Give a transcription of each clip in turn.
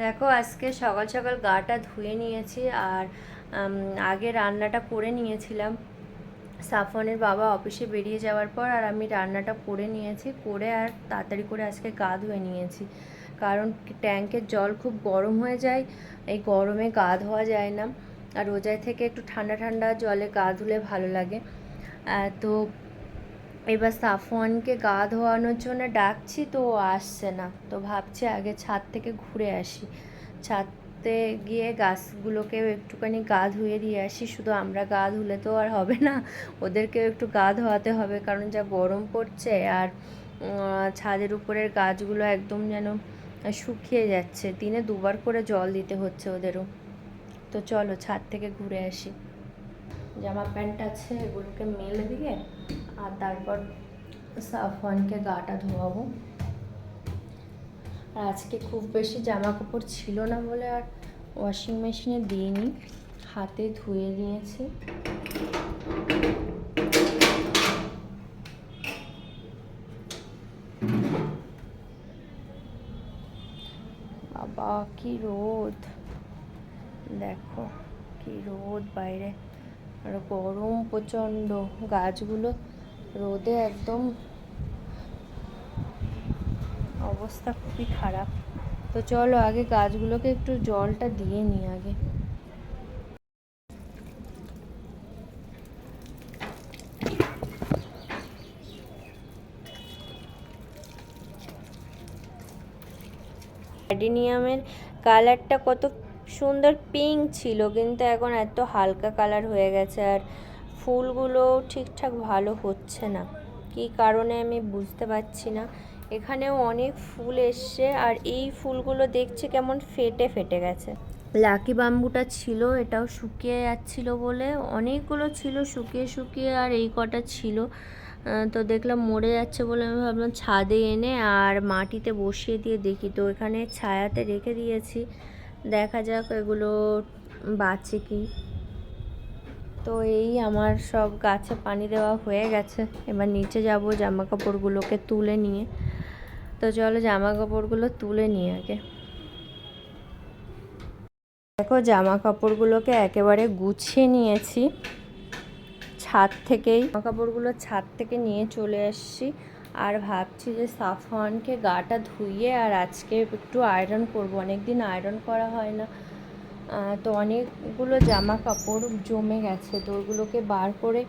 দেখো, আজকে সকাল সকাল গাটা ধুয়ে নিয়েছি আর আগে রান্নাটা করে নিয়েছিলাম। সাফনের বাবা অফিসে বেরিয়ে যাওয়ার পর আর আমি রান্নাটা করে নিয়েছি, করে আর তাড়াতাড়ি করে আজকে গা ধুয়ে নিয়েছি। কারণ ট্যাঙ্কের জল খুব গরম হয়ে যায়, এই গরমে গা ধোয়া যায় না। আর রোজায় থেকে একটু ঠান্ডা ঠান্ডা জলে গা ধুলে ভালো লাগে। তো এবার সাফওয়ানকে গা ধোয়ানোর জন্য ডাকছি, তো ও আসছে না। তো ভাবছি আগে ছাদ থেকে ঘুরে আসি। ছাদে গিয়ে গাছগুলোকেও একটুখানি গা ধুয়ে দিয়ে আসি। শুধু আমরা গা ধুলে তো আর হবে না, ওদেরকেও একটু গা ধোয়াতে হবে, কারণ যা গরম পড়ছে আর ছাদের উপরের গাছগুলো একদম যেন শুকিয়ে যাচ্ছে। দিনে দুবার করে জল দিতে হচ্ছে ওদেরও। তো চলো ছাদ থেকে ঘুরে আসি। জামা প্যান্ট আছে, এগুলোকে মেলে দিয়ে আর তারপর সাফওয়ানকে গাটা ধোয়াবো। আর আজকে খুব বেশি জামা কাপড় ছিল না বলে আর ওয়াশিং মেশিনে দিইনি, হাতে ধুয়ে নিয়েছি বাবা, কি রোদ। দেখো, কি রোদ বাইরে। আর গরম প্রচণ্ড, গাছগুলো রোদে একদম অবস্থা খুবই খারাপ। তো চলো আগে গাছগুলোকে একটু জলটা দিয়ে নিই আগে। অ্যাডিনিয়ামের কালারটা কত সুন্দর পিঙ্ক ছিল, কিন্তু এখন এত হালকা কালার হয়ে গেছে আর ফুলগুলো ঠিকঠাক ভালো হচ্ছে না। কী কারণে আমি বুঝতে পারছি না। এখানেও অনেক ফুল এসছে আর এই ফুলগুলো দেখছি কেমন ফেটে ফেটে গেছে। লাকি বাম্বুটা ছিল, এটাও শুকিয়ে যাচ্ছিল বলে। অনেকগুলো ছিল, শুকিয়ে শুকিয়ে আর এই কটা ছিল। তো দেখলাম মরে যাচ্ছে বলে আমি ভাবলাম ছাদে এনে আর মাটিতে বসিয়ে দিয়ে দেখি। তো এখানে ছায়াতে রেখে দিয়েছি। দেখা যাক এগুলো বাঁচে কি। তো এই আমার সব গাছে পানি দেওয়া হয়ে গেছে। এবার নিচে যাব জামা কাপড়গুলোকে তুলে নিয়ে। তো চলো জামা কাপড়গুলো তুলে নিয়ে আগে। দেখো জামা কাপড়গুলোকে একেবারে গুছিয়ে নিয়েছি। ছাদ থেকেই জামা কাপড়গুলো ছাদ থেকে নিয়ে চলে আসছি। আর ভাবছি যে সাফওয়ানকে গাটা ধুইয়ে আর আজকে একটু আয়রন করব। অনেক দিন আয়রন করা হয় না। তো অনেকগুলো জামা কাপড় জমে গেছে, তো ওগুলোকে বার করে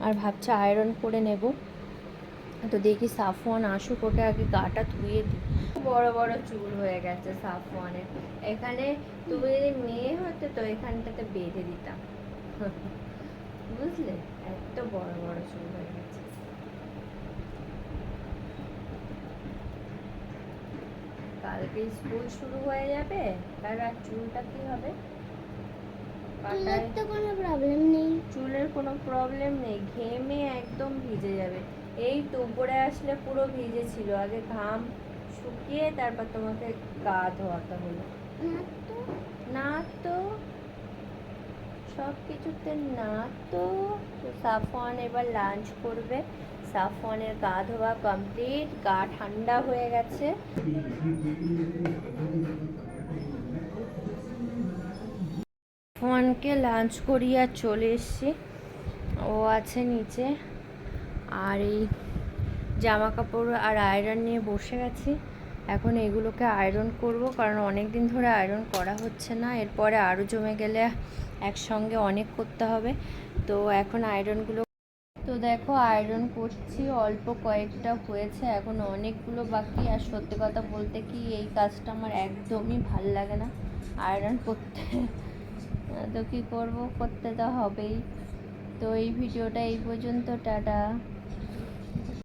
আর ভাবছি আয়রন করে নেব। তো দেখি সাফওয়ান আসুক ওটা আগে গাটা ধুয়ে দিই। বড় বড় চুল হয়ে গেছে সাফওয়ানের। এখানে তুমি যদি মেয়ে হতে তো এখানটাতে বেঁধে দিতাম। বুঝলে? এত বড় বড় চুল হয়ে গেছে। কালকে স্কুল শুরু হয়ে যাবে তার আর চুলটা কি হবে? চুলের তো কোনো প্রবলেম নেই। চুলের কোনো প্রবলেম নেই ঘেমে একদম ভিজে যাবে। এই তো উপরে আসলে পুরো ভিজে ছিল আগে ঘাম শুকিয়ে তারপর তোমাকে গা ধোয়াতে হলো। না তো? সব কিছুতে না তো? তো সাফওয়ান এবার লাঞ্চ করবে। সাফওয়ানের গা ধোয়া কমপ্লিট গা ঠান্ডা হয়ে গেছে। সাফওয়ানকে লাঞ্চ করিয়ে চলে এসেছি। ও আছে নিচে। আর এই জামা কাপড় আর আয়রন নিয়ে বসে গেছি। এখন এগুলোকে আয়রন করব, কারণ অনেক দিন ধরে আয়রন করা হচ্ছে না। এরপরে আরও জমে গেলে একসঙ্গে অনেক করতে হবে। তো এখন আয়রনগুলো তো দেখো আয়রন করছি, অল্প কয়েকটা হয়েছে, এখন অনেকগুলো বাকি। আর সত্যি কথা বলতে কি, এই কাজটা আমার একদমই ভালো লাগে না আয়রন করতে। তো কী করব, করতে তো হবেই। তো এই ভিডিওটা এই পর্যন্ত, টাটা।